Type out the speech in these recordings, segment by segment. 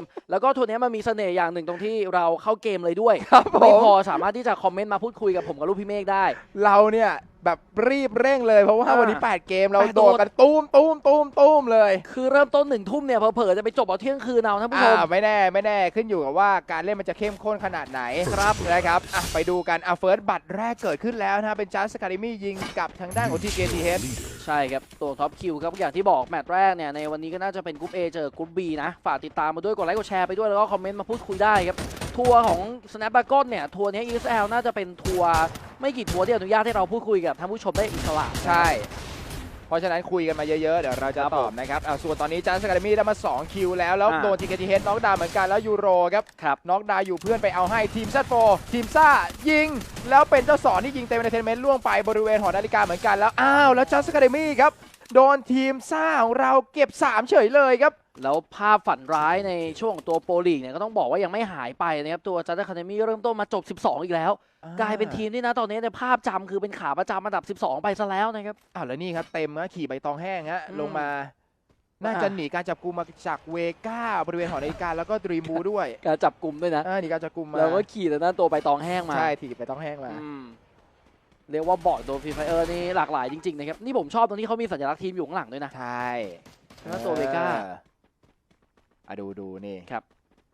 ม แล้วก็ทัวร์นี้มันมีเสน่ห์อย่างหนึ่งตรงที่เราเข้าเกมเลยด้วยครับผไม่มพอสามารถที่จะคอมเมนต์มาพูดคุยกับผมกับลูกพี่เมฆได้ เราเนี่ยแบบรีบเร่งเลยเพราะว่าอ่าวันนี้ 8 เกมเราแปดโดดกันตุ้มตุ้มตุ้มตุ้มเลยคือเริ่มต้นหนึ่งทุ่มเนี่ยเผลอๆจะไปจบเอาเที่ยงคืนเอาท่านผู้ชอ่ามไม่แน่ไม่แน่ขึ้นอยู่กับว่าการเล่นมันจะเข้มข้นขนาดไหนครับนะครับอะไปดูกันอะเฟิร์สบัตรแรกเกิดขึ้นแล้วนะฮะเป็นจัสคาเดมี่ยิงกับทางด้านของทีเกทีเฮด ใช่ครับ ตัวท็อปคิวครับอย่างที่บอกแมตช์แรกเนี่ย ในวันนี้ก็น่าจะเป็นกรุ๊ป A เจอกรุ๊ป B นะ ฝากติดตามมาด้วยกดไลค์กดแชร์ไปด้วย แล้วก็คอมเมนต์มาพูดคุยได้ครับ ทัวร์ของ Snapdragon เนี่ย ทัวร์นี้ ESL น่าจะเป็นทัวร์ไม่กี่ทัวร์ที่อนุญาตให้เราพูดคุยกับท่านผู้ชมได้อิสระใช่ เพราะฉะนั้นคุยกันมาเยอะๆ เดี๋ยวเราจะครับตผอบมนะครับอะส่วนตอนนี้จัสคาเดมี่ได้มา 2 คิวแล้ว แล้วอ่าโดนทีเกทีเฮดน็อกดาวน์เหมือนกันแล้วยูโรครับครับน็อกดาวน์อยู่เพื่อนไปเอาให้ทีมซัดโฟทีมซ่ายิง แล้วเป็นเจ้าสอนที่ยิงเต็มเอนเตอร์เทนเมนต์ล่วงไปบริเวณหอนาฬิกาเหมือนกันแล้วอ้าวแล้วจัสคาเดมี่ครับ โดนทีมซ่าของเราเก็บ 3 เฉยเลยครับ แล้วภาพฝันร้ายในช่วงของตัวโปรลีกเนี่ยก็ต้องบอกว่ายังไม่หายไปนะครับ ตัวจัตเตอร์คาเดมี่เริ่มต้นมาจบ 12 อีกแล้ว กลายเป็นทีมที่นะตอนนี้ในภาพจำคือเป็นขาประจำอันดับ 12 ไปซะแล้วนะครับอ้าวแล้วนี่ครับเต็มนะขี่ใบตองแห้งฮะอืมลงมาน่าจะอะหนีการจับกุมมาจากเวก้าบริเวณหอนาฬิกาแล้วก็ดรีมูด้วยการจับกลุ่มด้วยนะอ่าหนีการจับกุมมาแล้วก็ขี่แต่หน้าตัวใบตองแห้งมาใช่ถีบใบตองแห้งมาอืม เรียกว่าบอร์ดโดนฟรีไฟเออร์นี่หลากหลายจริงๆนะครับ นี่ผมชอบตรงที่เขามีสัญลักษณ์ทีมอยู่ข้างหลังด้วยนะ ใช่แล้วตัวเวก้าอออะดูดูนี่ครับ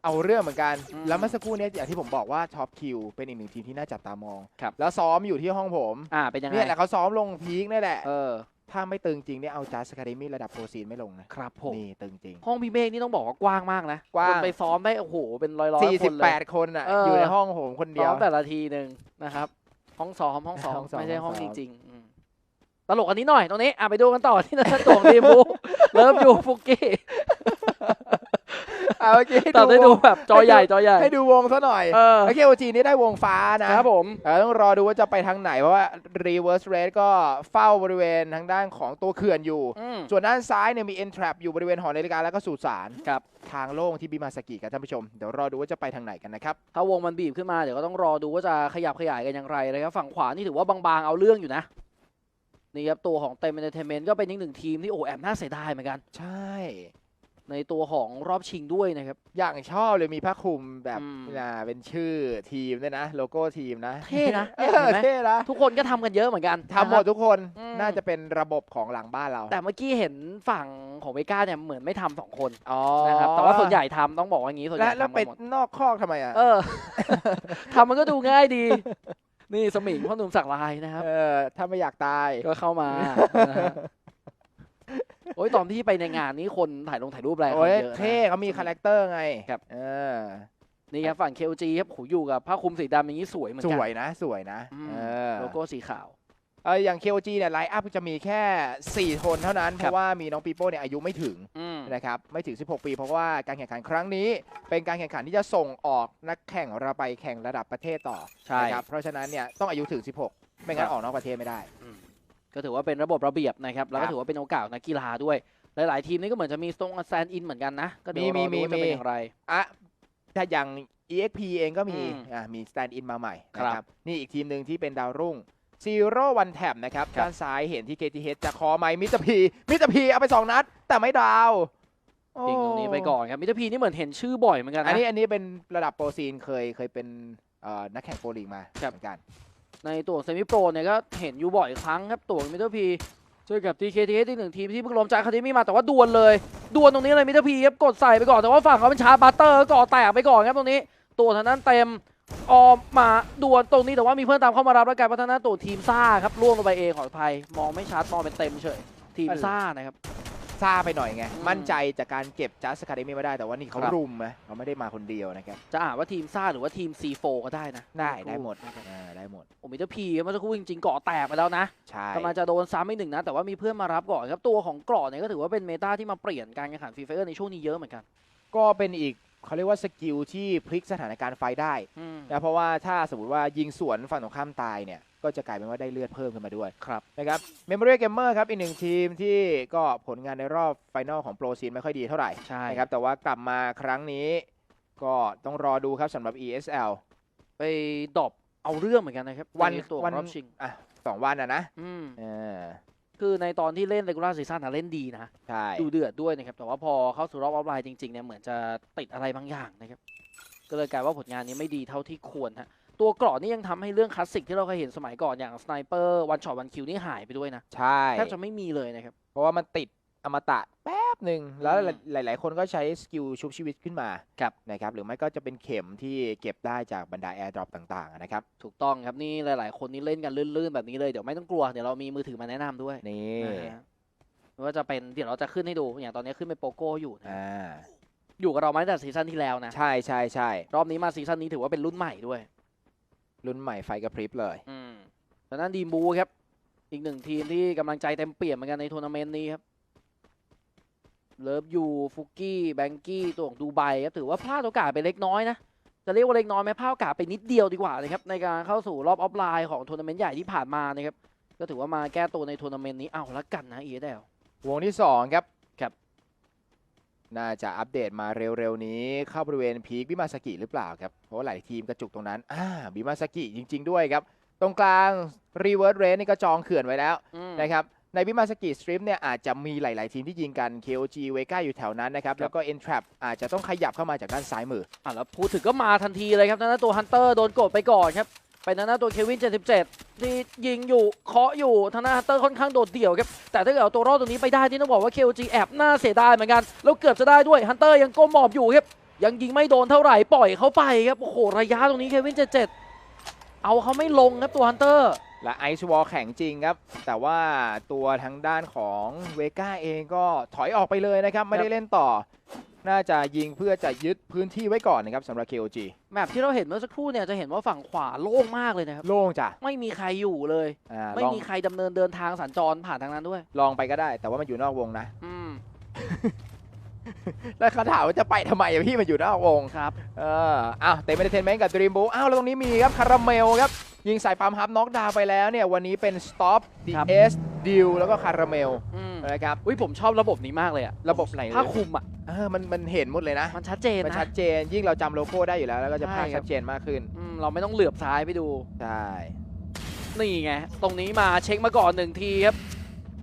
เอาเรื่องเหมือนกันอืมแล้วเมื่อสักครู่เนี้อย่างที่ผมบอกว่าท็อปคิวเป็นอีกหนึ่งทีมที่น่าจับตามองครับแล้วซ้อมอยู่ที่ห้องผม อ่าเป็นยังไงเนี่ยแหละเขาซ้อมลงพีคนี่แหละ เออ ถ้าไม่ตึงจริงเนี่ยเอาจัสคาเดมี่ระดับโปรซีนไม่ลงนะ ครับผมนี่ตึงจริง ห้องพี่เมฆนี่ต้องบอกว่ากว้างมากนะ กว้าง คนไปซ้อมได้โอ้โหเป็นร้อยร้อยๆคนเลย48คนอะเออออยู่ในห้องผมคนเดีซ้ยอวมแต่ละทีหนึ่งนะครับ ห้องซ้อมห้องซ้อมห้องซ้อมไม่ใช่ห้องห้องจซ้อม ริงๆอืมตลกอันนี้หน่อยตรงนี้อะไปดูกันต่อที่นั่นตัวของทีมบูเริ่มอยู่ฟุกกี้ เอาเมื่อกี้ให้ตัดได้ดูวงแบบจอใหญ่จอใหญ่ ให้ดูวงซะหน่อยเออ โอเคโอจีนี่ได้วงฟ้านะครับผม เออต้องรอดูว่าจะไปทางไหน เพราะว่า reverse rate ก็เฝ้าบริเวณทางด้านของตัวเขื่อนอยู่ อืม ส่วนด้านซ้ายเนี่ยมี entrap อยู่บริเวณหอนาฬิกาแล้วก็สุสานครับ ทางโล่งที่บิมาสกิครับท่านผู้ชม เดี๋ยวรอดูว่าจะไปทางไหนกันนะครับ ถ้าวงมันบีบขึ้นมาเดี๋ยวก็ต้องรอดูว่าจะขยับขยายกันอย่างไรนะครับฝั่งขวานี่ถือว่าบางๆเอาเรื่องอยู่นะนี่ครับตัวของเต็มเอนเตอร์เทนเมนต์ก็เป็นอีกหนึ่งทีมที่โอ้แอบน่าเสียดายเหมือนกัน ใช่ ในตัวของรอบชิงด้วยนะครับ อย่างชอบเลยมีผ้าคลุมแบบอืม อ่าเป็นชื่อทีมด้วยนะ โลโก้ทีมนะเท่นะเอเนี่ยอเห็นไหมเท่นะทุกคนก็ทำกันเยอะเหมือนกันทำหมดนะครับ ทุกคนอืม น่าจะเป็นระบบของหลังบ้านเราแต่เมื่อกี้เห็นฝั่งของเวก้าเนี่ยเหมือนไม่ทำสองคนอ๋อนะครับแต่ว่าส่วนใหญ่ทำต้องบอกว่าอย่างนี้ส่วนใหและญ่แล้วทำเป็กันหมดนอกคอกทำไมอะเออ ทำมันก็ดูง่ายดี นี่สมิงพ่อหนุ่มสักลายนะครับ เออถ้าไม่อยากตายก็เข้ามานะฮะ โอ้ยตอนที่ไปในงานนี้คนถ่ายลงถ่ายรูปอะไรโอ้ยกันเยอะนะ เท่เขามีคาแรคเตอร์ไงครับ เออ นี่ครับฝั่ง KLG ครับโหอยู่กับผ้าคลุมสีดำอย่างนี้สวยเหมือนสกันวยนะ สวยนะอืม เออโลโก้สีขาว เอออย่าง KOG เนี่ยไลน์อัพจะมีแค่ 4 คนเท่านั้น เพครับ ราะว่ามีน้องปีโป้เนี่ยอายุไม่ถึงอืม นะครับไม่ถึง 16 ปี เพราะว่าการแข่งขันครั้งนี้ เป็นการแข่งขันที่จะส่งออกนักแข่งเราไปแข่งระดับประเทศต่อใช่นะครับเพราะฉะนั้นเนี่ยต้องอายุถึง 16 ไม่งั้ครันบออกนอกประเทศไม่ได้ อืม ก็ถือว่าเป็นระบบระเบียบนะครับ แล้วครัก็บถือว่าเป็นโอกาสของนักกีฬาด้วย หลาย ๆ ทีมนี่ก็เหมือนจะมีตรงแซนอินเหมือนกันนะ ก็เดี๋ยวรมีอมีดูว่าจะมีเป็นอย่างไรอะถ้าอย่าง EXP เองก็มีอืมอะมี stand in มาใหม่ครับนะครับ นี่อีกทีมหนึ่งที่เป็นดาวรุ่ง Zero One Tab นะครับครับด้านซ้ายเห็นที่ KTH จะคอไมมิสเตอร์พีมิสเตอร์พีเอาไป 2 นัด แต่ไม่ดาวโอ้ทิ้งตรงนี้ไปก่อนครับมิตรพีนี่เหมือนเห็นชื่อบ่อยเหมือนกันอันนะนี้อันนี้เป็นระดับโปรซีนเคยเคยเป็นเอ่อนักแข่งโปรลีกมาครับเหมือนกัน ในตัวเซมิโปรเนี่ยก็เห็นอยู่บ่อยครั้งครับตัวมิตรพีเจอกับ TKTS อีกหนึ่งทีมที่เพิ่งล้มจากคาเดมี่มาแต่ว่าดวลเลยดวลตรงนี้เลยมิตรพีครับกดใส่ไปก่อนแต่ว่าฝั่งเขาเป็นชาร์จบัตเตอร์ก่อแตกไปก่อนครับตรงนี้ ตัวทางนั้นเต็มออมมาดวลตรงนี้แต่ว่ามีเพื่อนตามเข้ามารับแล้วกลายเป็นทางนั้นตัวทีมซ่าครับล่วงลงไปเองขออภัยมองไม่ชัดมองเป็นเต็มเฉยทีมซ่านะครับ ซ่าไปหน่อยไง อืม มั่นใจจากการเก็บจัสคาเดมี่มาได้แต่ว่านี่เขาครับ รุมนะเขาไม่ได้มาคนเดียวนะครับจะอ่านว่าทีมซ่าหรือว่าทีม C4 ก็ได้นะได้ได้หมดนะครับอ่าได้หมดโอ้มิตรพีเมื่อสักครู่จริงๆเกาะแตกไปแล้วนะใช่กำลังจะโดนซ้ำอีกหนึ่งนะ แต่ว่ามีเพื่อนมารับก่อนครับตัวของเกราะเนี่ยก็ถือว่าเป็นเมตาที่มาเปลี่ยนการแข่งขันฟรีไฟเออร์ในช่วงนี้เยอะเหมือนกัน ก็เป็นอีก เขาเรียกว่าสกิลที่พลิกสถานการณ์ไฟได้อืมนะเพราะว่าถ้าสมมติว่ายิงสวนฝั่งตรงข้ามตายเนี่ย ก็จะกลายเป็นว่าได้เลือดเพิ่มขึ้นมาด้วยครับนะครับเมมโมรี่เกมเมอร์ครับอีกหนึ่งทีมที่ก็ผลงานในรอบไฟนอลของโปรซีนไม่ค่อยดีเท่าไหร่ใช่นะครับแต่ว่ากลับมาครั้งนี้ ก็ต้องรอดูครับสำหรับ ESL ไปดรอปเอาเรื่องเหมือนกันนะครับวันในตัววันรอบชิงอะสองวันอะนะอืมเออ คือในตอนที่เล่น regular season นะเล่นดีนะ ใช่ดูเดือดด้วยนะครับ แต่ว่าพอเข้าสู่รอบออฟไลน์จริงๆเนี่ยเหมือนจะติดอะไรบางอย่างนะครับ ก็เลยกลายว่าผลงานนี้ไม่ดีเท่าที่ควรฮะ ตัวเกราะนี่ยังทำให้เรื่องคลาสสิกที่เราเคยเห็นสมัยก่อนอย่างสไนเปอร์วันช็อตวันคิวนี่หายไปด้วยนะ ใช่แทบจะไม่มีเลยนะครับ เพราะว่ามันติดอมตะแป๊ บหนึ่งแล้วอืมหลาย ๆ คนก็ใช้สกิลชุบชีวิตขึ้นมาครับนะครับหรือไม่ก็จะเป็นเข็มที่เก็บได้จากบรรดาแอร์ดรอปต่างๆนะครับถูกต้องครับนี่หลาย ๆ คนนี่เล่นกันลื่น ๆ แบบนี้เลยเดี๋ยวไม่ต้องกลัว เดี๋ยวเรามีมือถือมาแนะนำด้วยนี่นะฮะไม่ว่าจะเป็นเดี๋ยวเราจะขึ้นให้ดูอย่างตอนนี้ขึ้นเป็นโปโก้อยู่นะอ่าอยู่กับเรามาตั้งแต่ซีซั่นที่แล้วนะใช่ใช่ใช่รอบนี้มาซีซั่นนี้ถือว่าเป็นรุ่นใหม่ด้วย รุ่นใหม่ไฟกระพริบเลยอืมทางด้านดีมบูครับ อีกหนึ่งทีมที่กำลังใจเต็มเปี่ยมเหมือนกันในทัวร์นาเมนต์นี้ครับ เลิฟยูฟุกกี้แบงกี้ตัวของดูไบครับถือว่าพลาดโอกาสไปเล็กน้อยนะจะเรียกว่าเล็กน้อยไหมพลาดโอกาสไปนิดเดียวดีกว่านะครับในการเข้าสู่รอบออฟไลน์ของทัวร์นาเมนต์ใหญ่ที่ผ่านมานะครับก็ถือว่ามาแก้ตัวในทัวร์นาเมนต์นี้เอาละกันนะเอเดลวงที่2ครับครับ น่าจะอัปเดตมาเร็วๆนี้เข้าบริเวณพีคบิมาสกิหรือเปล่าครับเพราะว่าหลายทีมกระจุกตรงนั้นอ่าบิมาสกิจริง ๆ ด้วยครับ ตรงกลางรีเวิร์สเรนนี่ก็จองเขื่อนไว้แล้วอืมนะครับ ในบิมาสกิสตริปเนี่ยอาจจะมีหลาย ๆ ทีมที่ยิงกัน KOG เวก้าอยู่แถวนั้นนะครับ แล้วก็ e n t r a p อาจจะต้องขยับเข้ามาจากด้านซ้ายมืออะแล้วพูดถึงก็มาทันทีเลยครับทางด้านตัวฮันเตอร์โดนกดไปก่อนครับไปทางด้านตัวเควิน 77 ที่ยิงอยู่เคาะอยู่ทางด้านฮันเตอร์ค่อนข้างโดดเดี่ยวครับ แต่ถ้าเกิดเอาตัวรอดตรงนี้ไปได้ที่ต้องบอกว่า KOG แอบน่าเสียดายเหมือนกัน แล้วเกือบจะได้ด้วยฮันเตอร์ยังก้มหมอบอยู่ครับ ยังยิงไม่โดนเท่าไหร่ปล่อยเขาไปครับ โอ้โหระยะตรงนี้เควิน 77 เอาเขาไม่ลงครับตัวฮันเตอร์ และไอซ์วอลแข็งจริงครับ แต่ว่าตัวทางด้านของเวก้าเองก็ถอยออกไปเลยนะครับ ไม่ได้เล่นต่อ น่าจะยิงเพื่อจะยึดพื้นที่ไว้ก่อนนะครับสำหรับ KOG แมปที่เราเห็นเมื่อสักครู่เนี่ยจะเห็นว่าฝั่งขวาโล่งมากเลยนะครับ โล่งจ้ะ ไม่มีใครอยู่เลย อ่าไม่ลองมีใครดำเนินเดินทางสัญจรผ่านทางนั้นด้วย ลองไปก็ได้ แต่ว่ามันอยู่นอกวงนะ อืม แล้วเขาถามว่าจะไปทำไมอะพี่มันอยู่นอกวงครับ เอออ้าวเต็มเอนเตอร์เทนเมนต์กับดรีมบูอ้าวแล้วตรงนี้มีครับคาราเมลครับ ยิงใส่ปั๊มฮับน็อกดาวน์ไปแล้วเนี่ย วันนี้เป็นสต็อปดีครับ เอสดิวแล้วก็คาราเมลอืมนะครับอุ้ยผมชอบระบบนี้มากเลยอะระบบไหนผ้าคลุมอะเออมันมันเห็นหมดเลยนะ มันชัดเจนมันนะ ชัดเจนยิ่งเราจำโลโก้ได้อยู่แล้ว แล้วก็จะใช่ภาพครับชัดเจนมากขึ้นอืมเราไม่ต้องเหลือบซ้ายไปดู ใช่นี่ไง ตรงนี้มาเช็คมาก่อนหนึ่งทีครับ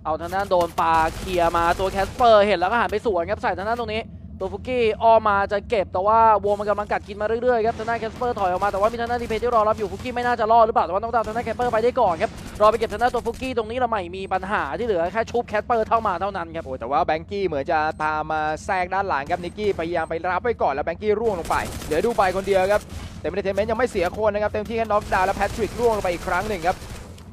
เอาทางด้านโดนปลาเคลียร์มาตัวแคสเปอร์เห็นแล้วก็หันไปสวนครับใส่ทางด้านตรงนี้ ตัวฟุกี้อ้อมาจะเก็บแต่ว่าวงมันกำลังกัดกินมาเรื่อยๆครับทางด้านแคสเปอร์ถอยออกมาแต่ว่ามีทางด้านดีเพย์ที่รอรับอยู่ฟุกี้ไม่น่าจะรอดหรือเปล่าแต่ว่าต้องตามทางด้านแคสเปอร์ไปได้ก่อนครับรอไปเก็บทางด้านตัวฟุกี้ตรงนี้เราไม่มีปัญหาที่เหลือแค่ชุบแคสเปอร์เท่ามาเท่านั้นครับโอ้แต่ว่าแบงกี้เหมือนจะตามมาแทรกด้านหลังครับนิกกี้พยายามไปรับไว้ก่อนแล้วแบงกี้ร่วงลงไปเดี๋ยวดูไปคนเดียวครับแต่เอนเตอร์เทนเมนต์ยังไม่เสียคนนะครับเต็มที่แค่น็อกดาวน์แล้วแพทริกร่วงลงไปอีกครั้งหนึ่งครับ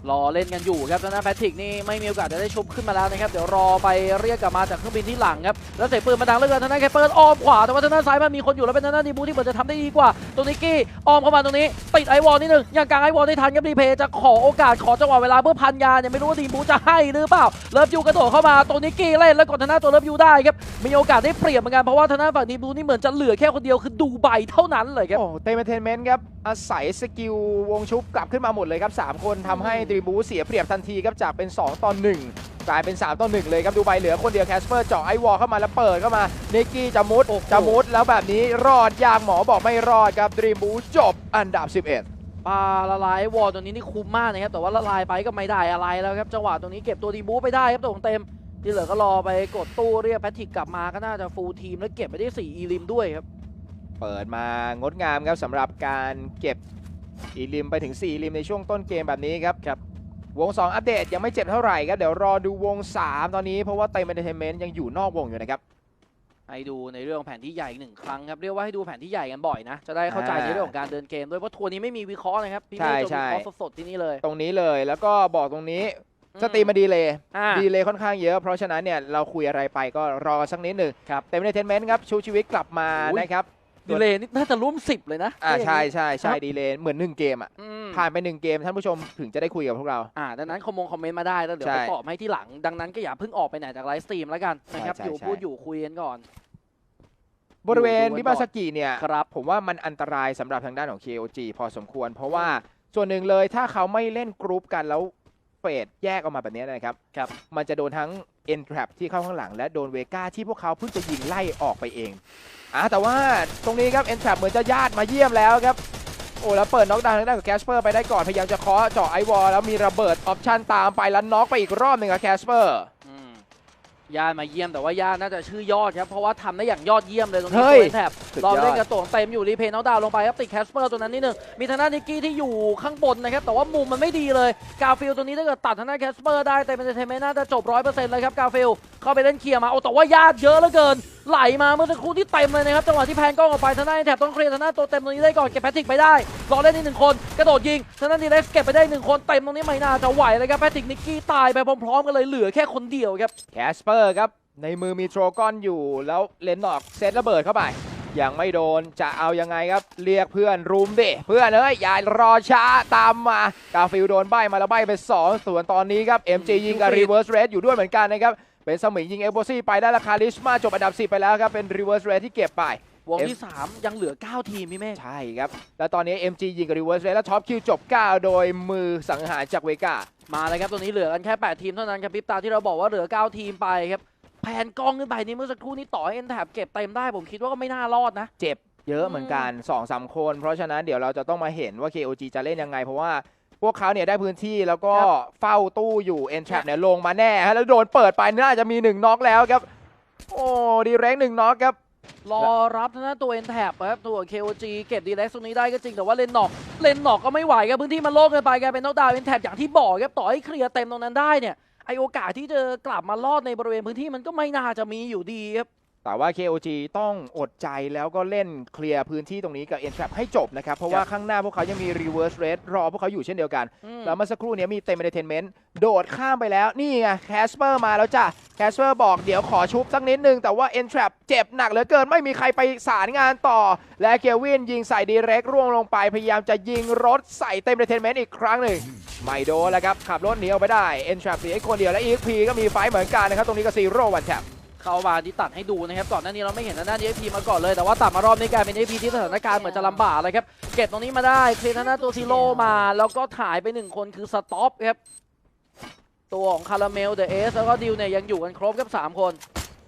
รอเล่นกันอยู่ครับทางด้านแพทริกนี่ไม่มีโอกาสจะได้ชุบขึ้นมาแล้วนะครับเดี๋ยวรอไปเรียกกลับมาจากเครื่องบินที่หลังครับแล้วเสียปืนมาดังเหลือเกินทางด้านแคปเปอร์อ้อมขวาแต่ว่าทางด้านซ้ายมันมีคนอยู่แล้วเป็นทางด้านดีบูที่เหมือนจะทำได้ดีกว่าตรงนิกกี้อ้อมเข้ามาตรงนี้ติดไอวอลนิดนึงยังกลางไอวอลได้ทันครับดีเพย์จะขอโอกาสขอจังหวะเวลาเพื่อพันยาเนี่ยไม่รู้ว่าดีบูจะให้หรือเปล่าเลิฟยูกระโดดเข้ามาตรงนิกกี้เล่นแล้วกดทางด้านตัวเลิฟยูได้ครับมีโอกาสได้เปรียบเหมือนกันเพราะว่าทางด้านฝั่งดีบูนี่เหมือนจะเหลือแค่คนเดียวคือดูไบเท่านั้นเลยครับโอ้เตมเทนเมนต์ครับอาศัยสกิลวงชุบกลับขึ้นมาหมดเลยครับ 3 คนทำให้ดรีบูเสียเปรียบทันทีครับจากเป็น 2ต่อ1กลายเป็น 3ต่อ1เลยครับดูใบเหลือคนเดียวแคสเปอร์เจาะไอวอลเข้ามาแล้วเปิดเข้ามาเนกกี้จะมุดโอ้โหจะมุดแล้วแบบนี้รอดยางหมอบอกไม่รอดครับดรีบูจบอันดับ 11ปลาละลายวอลตัวนี้นี่คุ้มมากนะครับ แต่ว่าละลายไปก็ไม่ได้อะไรแล้วครับ จังหวะตรงนี้เก็บตัวดีบูไปได้ครับตัวของเต็ม ที่เหลือก็รอไปกดตู้เรียกแพทริกกลับมาก็น่าจะฟูลทีมแล้วเก็บไปได้ 4 อีลิมด้วยครับ เปิดมางดงามครับสำหรับการเก็บอีลิมไปถึง4อีลิมในช่วงต้นเกมแบบนี้ครับครับ วง 2 อัปเดตยังไม่เจ็บเท่าไหร่ครับ เดี๋ยวรอดูวง 3 ตอนนี้เพราะว่าเต็มเอนเตอร์เทนเมนต์ยังอยู่นอกวงอยู่นะครับให้ดูในเรื่องของแผนที่ใหญ่อีกหนึ่งครั้งครับเรียกว่าให้ดูแผนที่ใหญ่กันบ่อยนะ จะได้เข้าใจอ่าในเรื่องของการเดินเกมด้วยเพราะทัวร์นี้ไม่มีวิเคราะห์นะครับพี่ใช่เมย์จะใช่วิเคราะห์สดๆที่นี่เลย ตรงนี้เลยแล้วก็บอกตรงนี้สตรีมมาดีเลยอ่าดีเลยค่อนข้างเยอะ เพราะฉะนั้นเนี่ยเราคุยอะไรไปก็รอสักนิดหนึ่งครับเต็มเอนเตอร์เทนเมนต์ครับชูชีวิตกลับมาอุ๊ยนะครับ ดีเลยนี่น่าจะร่วมสิบเลยนะอ่าใช่ใช่ใช่ครับดีเลยเหมือนหนึ่งเกมอะอืมผ่านไปหนึ่งเกมท่านผู้ชมถึงจะได้คุยกับพวกเราอ่าดังนั้นคอมมงคอมเมนต์มาได้แล้วเดี๋ยวใช่ไปตอบให้ที่หลัง ดังนั้นก็อย่าเพิ่งออกไปไหนจากไลฟ์สตรีมแล้วกันนะครับใช่อยู่ใช่พูดอยู่คุยกันก่อน บริเวณดูไว้บิบาสกิเนี่ยครับผมว่ามันอันตรายสำหรับทางด้านของ KOG พอสมควร เพราะว่าส่วนหนึ่งเลยถ้าเขาไม่เล่นกรุ๊ปกันแล้วเฟดแยกออกมาแบบนี้นะครับครับมันจะโดนทั้ง e n t r a p ที่เข้าข้างหลัง และโดนเวก้าที่พวกเขาเพิ่งจะยิงไล่ออกไปเองอ่าแต่ว่าตรงนี้ครับ e n t r a p เหมือนจะญาติมาเยี่ยมแล้วครับโอ้แล้วเปิดน็อกดาวน์ทางด้านของแคสเปอร์ไปได้ก่อนพยายามจะเคาะเจาะไอวอลแล้วมีระเบิดออปชั่นตามไปแล้วน็อกไปอีกรอบหนึ่งกับแคสเปอร์ ย่ามาเยี่ยมแต่ว่าย่าน่าจะชื่อยอดครับ เพราะว่าทำได้อย่างยอดเยี่ยมเลยตรงนี้เฮ้ย ตัวแถบสุดยเราอดเล่นกระตัวเต็มอยู่รีเพย์น้องดาวน์ลงไปครับติดแคสเปอร์ตัวนั้นนิดนึงมีทางด้านนิกกี้ที่อยู่ข้างบนนะครับแต่ว่ามุมมันไม่ดีเลยกาฟิลตัวนี้ถ้าเกิดตัดทางด้านแคสเปอร์ได้แต่เป็นเทเมน่าจะจบร้อยเปอร์เซ็นต์เลยครับกาฟิลเข้าไปเล่นเคลียร์มาโอ้แต่ว่าญาติเยอะเหลือเกิน ไหลมาเมื่อสักครู่ที่เต็มเลยนะครับจังหวะที่แพนกล้องออกไปทางด้านแถบต้องเคลียร์ทางด้านตัวเต็มตรงนี้ได้ก่อนเก็บแพทริกไปได้รอเล่นอีกหนึ่งคนกระโดดยิงทางด้านดีเล็กเก็บไปได้หนึ่งคนเต็มตรงนี้ไม่น่าจะไหวเลยครับแพทริกนิกกี้ตายไปพร้อมๆกันเลยเหลือแค่คนเดียวครับแคสเปอร์ครับในมือมีโทรกอนอยู่แล้วเลนนอกเซตระเบิดเข้าไปยังไม่โดนจะเอายังไงครับ เรียกเพื่อนรุมดิเพื่อนเอ้ยอย่ารอช้าตามมากาฟิลโดนใบมาแล้วใบไป2ส่วนตอนนี้ครับ MG ยิงกับ Reverse Red อยู่ด้วยเหมือนกันนะครับ เป็นสมิงยิงเอโบซี่ไปได้ราคาลิชมาจบอันดับ 10 ไปแล้วครับเป็น Reverse Red ที่เก็บไป วงที่ 3 ยังเหลือ 9 ทีมพี่เมฆใช่ครับ แล้วตอนนี้ MG ยิงกับ Reverse Red แล้วท็อปคิวจบ 9 โดยมือสังหารจากเวกามาเลยครับตัวนี้เหลือกันแค่ 8 ทีมเท่านั้นครับพิบตาที่เราบอกว่าเหลือ 9 ทีมไปครับแผนกล้องขึ้นไปนี่เมื่อสักครู่นี้ต่อให้เอ็นแถบเก็บเต็มได้ผมคิดว่าก็ไม่น่ารอดนะ เจ็บเยอะเหมือนกัน2อสามคน เพราะฉะนั้นเดี๋ยวเราจะต้องมาเห็นว่า KOG จะเล่นยังไงเพราะว่า พวกเขาเนี่ยได้พื้นที่แล้วก็ครับเฝ้าตู้อยู่ e n t r a p เนี่ยลงมาแน่ฮะแล้วโดนเปิดไปน่าจะมี1น็อกแล้วครับ โอ้ดีเร็กหนึ่งน็อกครับรอรับทางด้านตัวเอ็นแถบครับตัว KOG เก็บดีเล็กตรงนี้ได้ก็จริงแต่ว่าเลนนอกเลนนอกก็ไม่ไหวครับพื้นที่มันโล่งเกินไปกลายเป็นนอกดาวน์เอ็นแถบอย่างที่บอกครับต่อให้เคลียร์เต็มตรงนั้นได้เนี่ยไอโอกาสที่จะกลับมารอดในบริเวณพื้นที่มันก็ไม่น่าจะมีอยู่ดีครับ แต่ว่า KOG ต้องอดใจแล้วก็เล่นเคลียร์พื้นที่ตรงนี้กับ e n t r a p ให้จบนะครับ เพราะว่าข้างหน้าพวกเขายังมี reverse red รอพวกเขาอยู่เช่นเดียวกันอืมแล้วเมื่อสักครู่นี้มีเต็ม entertainment โดดข้ามไปแล้ว นี่ไงแคสเปอร์มาแล้วจ้ะแคสเปอร์บอกเดี๋ยวขอชุบสักนิดนึง แต่ว่า e n t r a p เจ็บหนักเหลือเกินไม่มีใครไปสารงานต่อ และเกวินยิงใส่ดีเร็กร่วงลงไปพยายามจะยิงรถใส่เต็ม entertainment อีกครั้งหนึ่งไม่โดนแล้วครับขับรถหนีออกไปได้ e n t r a p เสียอีกคนเดียวและ EXP ก็มีไฟท์เหมือนกันนะครับตรงนี้ก็ซีโร่วันแทบ เข้ามาที่ตัดให้ดูนะครับก่อนหน้านี้เราไม่เห็นทางด้าน EFP มาก่อนเลย แต่ว่าตัดมารอบนี้กลายเป็น EFP ที่สถานการณ์เหมือนจะลำบากเลยครับเก็บตรงนี้มาได้เคลียร์ทางด้านตัวซีโร่มา แล้วก็ถ่ายไปหนึ่งคนคือสต็อปครับตัวของคาราเมลเดอะเอสแล้วก็ดิวเนี่ยยังอยู่กันครบครับสามคน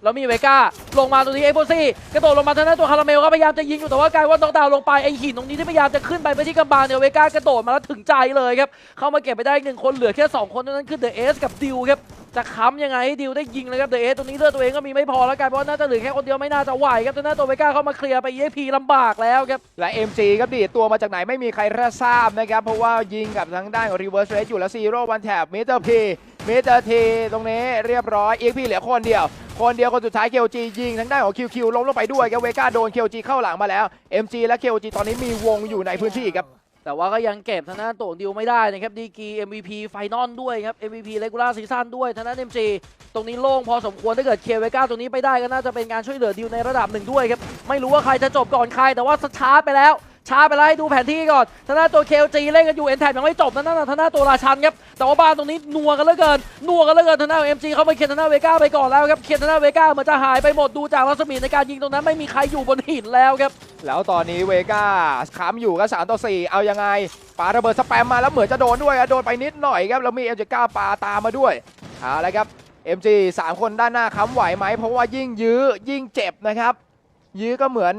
แล้วมีเวก้าลงมาตรงนี้เอ็กโบซี่กระโดดลงมาทางด้านตัวคาราเมลก็พยายามจะยิงอยู่แต่ว่ากลายว่าต้องดาวน์ลงไปไอหินตรงนี้ที่พยายามจะขึ้นไปไปที่กำบังเนี่ยเวก้ากระโดดมาแล้วถึงใจเลยครับเข้ามาเก็บไปได้อีกหนึ่งคนเหลือแค่สองคนเท่านั้นคือเดอะเอสกับดิวครับ จะค้ำยังไงให้ดิวได้ยิงเลยครับเดอะเอสตรงนี้เลือดตัวเองก็มีไม่พอแล้วกันเพราะน่าจะเหลือแค่คนเดียวไม่น่าจะไหวครับแต่หน้าตัวเวก้าเข้ามาเคลียร์ไป EXP ลำบากแล้วครับและ MG ครับดีตัวมาจากไหนไม่มีใครทราบนะครับเพราะว่ายิงกับทางด้านของ Reverse Race อยู่แล้วซีโร่วันแถบมิเตอร์พีมิเตอร์ทีตรงนี้เรียบร้อย EXP เหลือคนเดียวคนเดียวคนสุดท้าย KOG ยิงทางด้านของ QQ ล้มลงไปด้วยครับเวก้าโดน KOG เข้าหลังมาแล้ว MG และ KOG ตอนนี้มีวงอยู่ในพื้นที่ครับ แต่ว่าก็ยังเก็บทางด้านตัวของดิวไม่ได้นะครับดีกี MVP ไฟนอลด้วยครับ MVP เลกูล่าซีซั่นด้วยทางด้าน MG ตรงนี้โล่งพอสมควรถ้าเกิดเคเวก้าตรงนี้ไปได้ก็น่าจะเป็นการช่วยเหลือดิวในระดับหนึ่งด้วยครับ ไม่รู้ว่าใครจะจบก่อนใครแต่ว่าช้าไปแล้ว ช้าไปแล้วให้ดูแผนที่ก่อนทางด้านตัว KLG เล่นกันอยู่เอ็นแทยังไม่จบนั่นน่ะทางด้านตัวราชันครับแต่ว่าบ้านตรงนี้นัวกันเหลือเกินนัวกันเหลือเกินทางด้าน MG เขาไปเคลียร์ทางด้านเวก้าไปก่อนแล้วครับเคลียร์ทางด้านเวก้าเหมือนจะหายไปหมดดูจากรัศมีในการยิงตรงนั้นไม่มีใครอยู่บนหินแล้วครับแล้วตอนนี้เวก้าค้ำอยู่ก็3ต่อ4เอายังไงปาระเบิดสแปมมาแล้วเหมือนจะโดนด้วยอะโดนไปนิดหน่อยครับแล้วมี M79 ปาตามมาด้วยเอาละครับ MG 3 คนด้านหน้าค้ำไหวไหมเพราะว่ายิ่งยื้อยิ่งเจ็บนะครับ ยื้อก็เหมือน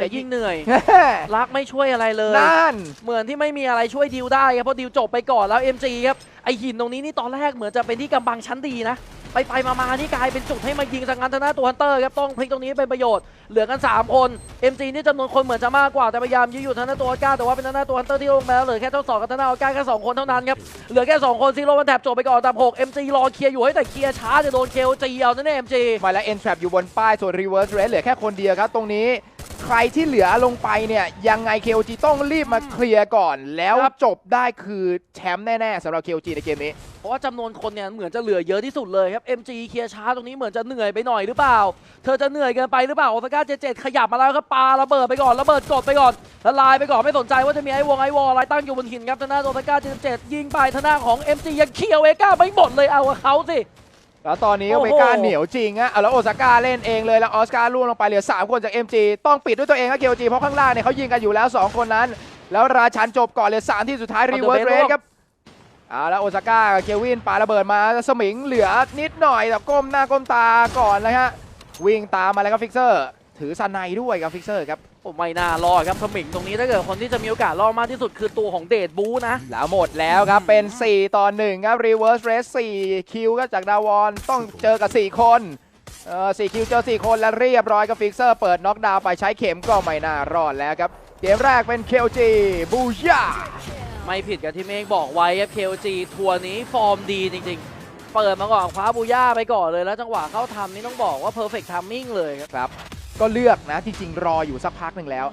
จะยิ่งเหนื่อยแฮ่รักไม่ช่วยอะไรเลยนั่นเหมือนที่ไม่มีอะไรช่วยดิวได้ครับเพราะดิวจบไปก่อนแล้ว MG ครับไอหินตรงนี้นี่ตอนแรกเหมือนจะเป็นที่กำบังชั้นดีนะไปไปมามานี่กลายเป็นจุดให้มายิงสังกันทางด้านตัวฮันเตอร์ครับต้องพลิกตรงนี้เป็นประโยชน์เหลือกัน 3 คน MG นี่จำนวนคนเหมือนจะมากกว่าแต่พยายามยื้ออยู่ทางด้านตัวออก้าแต่ว่าเป็นทางด้านตัวฮันเตอร์ที่ลงมาแล้วเหลือแค่ทั้งสองกับทางด้านออก้าแค่สองคนเท่านั้นครับเหลือแค่สองคนซีโร่มันแถบจบไปก่อนแต่หก MG รอเคลียร์อยู่ให้แต่เคลียร์ช้าจะโดนเคลจีเอาแน่ๆ MG มาแล้ว N trap อยู่บนป้ายส่วน reverse race เหลือแค่คนเดียวครับตรงนี้ ใครที่เหลือลงไปเนี่ยยังไง KOG ต้องรีบมาเคลียร์ก่อน แล้วครับจบได้คือแชมป์แน่ๆสำหรับ KOG ในเกมนี้ เพราะว่าจำนวนคนเนี่ยเหมือนจะเหลือเยอะที่สุดเลยครับ MG เคลียร์ช้าตรงนี้เหมือนจะเหนื่อยไปหน่อยหรือเปล่า เธอจะเหนื่อยเกินไปหรือเปล่าโอซาก้าเจเจขยับมาแล้วครับปาระเบิดไปก่อนระเบิดกดไปก่อนละลายไปก่อนไม่สนใจว่าจะมีไอ้วงไอ้วอลอะไรตั้งอยู่บนหินครับทางด้านโอซาก้าเจเจยิงไปทางด้านของ MG ยังเคลียร์เวก้าไม่หมดเลยเอากับเขาสิ แล้วตอนนี้โอ้โอโหเมก้าเหนียวจริงอะเอาแล้วโอซาก้าเล่นเองเลยแล้วออสการ์ล่วงลงไปเหลือ 3 คนจาก MG ต้องปิดด้วยตัวเองครับ KOG เพราะข้างล่างเนี่ยเขายิงกันอยู่แล้ว 2 คนนั้น แล้วราชันจบก่อนเหลือ3ที่สุดท้ายรีเวิร์สเรสครับเอาแล้วโอซาก้ากับเควินปาระเบิดมาสมิงเหลือนิดหน่อยแต่ก้มหน้าก้มตาก่อนนะฮะวิ่งตามมาแล้วครับฟิกเซอร์ ถือซันไนด้วยครับฟิกเซอร์ครับผม ไม่น่ารอดครับสมิงตรงนี้ถ้าเกิดคนที่จะมีโอกาสรอดมากที่สุดคือตัวของเดดบูนะ แล้วหมดแล้วครับ เป็น 4 ต่อ 1 ครับ reverse race 4คิวก็จากดาวอนต้องเจอกับ 4 คนเออ4คิวเจอ4คนแล้วเรียบร้อยกับฟิกเซอร์เปิดน็อกดาวน์ไปใช้เข็มก็ไม่น่ารอดแล้วครับ เกมแรกเป็น KLG บูย่าไม่ผิดกับที่เมฆบอกไว้ครับ KOG ทัวร์นี้ฟอร์มดีจริง ๆ เปิดมาก่อนคว้าบูย่าไปก่อนเลยแล้วจังหวะเข้าทำนี่ต้องบอกว่า perfect timing เลยครับครับ ก็เลือกนะ จริงๆ รออยู่สักพักหนึ่งแล้ว